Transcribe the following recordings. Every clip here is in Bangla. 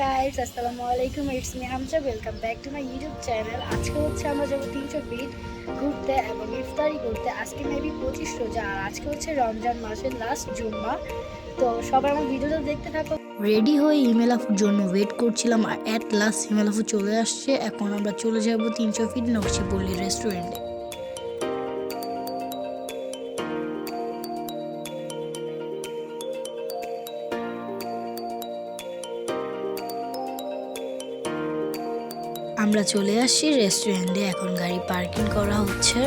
গাইস আসসালামু আলাইকুম it's me Hamza welcome back to my YouTube channel আজকে হচ্ছে আমরা যাব তিনশো ফিট ঘুরতে এবং ইফতারি করতে। আজকে মেবি পঁচিশ রোজা, আর আজকে হচ্ছে রমজান মাসের লাস্ট জুম্মা। তো সবাই আমার ভিডিওটা দেখতে থাকো। রেডি হয়ে ইমেল আফুর জন্য ওয়েট করছিলাম, আর অ্যাট লাস্ট ইমেল আফু চলে আসছে। এখন আমরা চলে যাব তিনশো ফিট নকশিপল্লী রেস্টুরেন্টে আমরা চলে আসছি রেস্টুরেন্টে এখন গাড়ি পার্কিং করা হচ্ছে।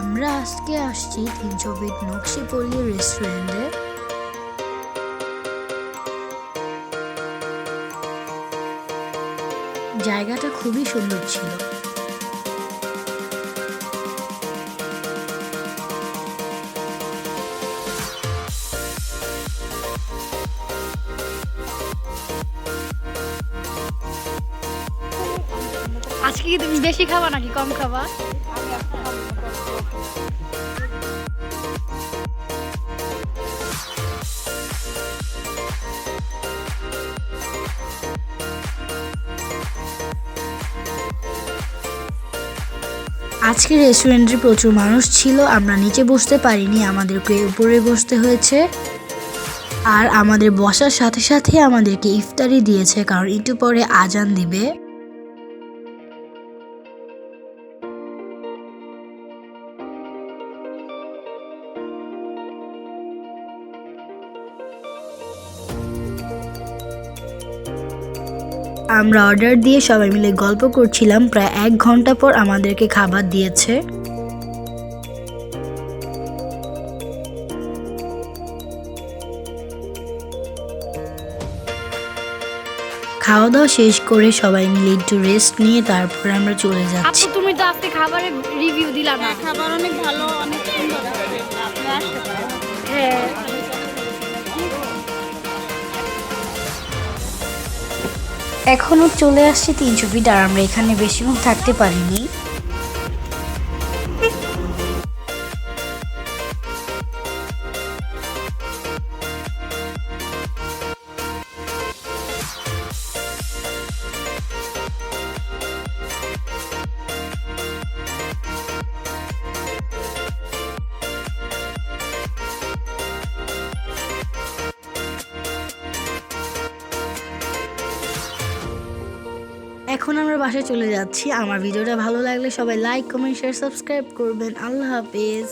আমরা আজকে আসছি তিনশো ফিট নকশিপল্লী রেস্টুরেন্টে জায়গাটা খুবই সুন্দর ছিল। আজকে কি তুমি বেশি খাবা নাকি কম খাবা? আজকে রেস্টুরেন্টে প্রচুর মানুষ ছিল, আমরা নিচে বসতে পারিনি আমাদেরকে উপরে বসতে হয়েছে। আর আমাদের বসার সাথে সাথে আমাদেরকে ইফতারি দিয়েছে, কারণ একটু পরে আজান দিবে। আমরা অর্ডার দিয়ে সবাই মিলে গল্প করছিলাম প্রায় এক ঘণ্টা পর আমাদেরকে খাবার দিয়েছে। খাওয়া দাওয়া শেষ করে সবাই মিলে একটু রেস্ট নিয়ে তারপর আমরা চলে যাচ্ছি। তুমি তো আজকে খাবারের রিভিউ দিলা না। খাবার অনেক ভালো এখনও চলে আসছে তিনশো ফিট আর আমরা এখানে বেশিক্ষণ থাকতে পারিনি। এখন আমরা বাসায় চলে যাচ্ছি। আমার ভিডিওটা ভালো লাগলে সবাই লাইক কমেন্ট শেয়ার সাবস্ক্রাইব করবেন। আল্লাহ হাফেজ।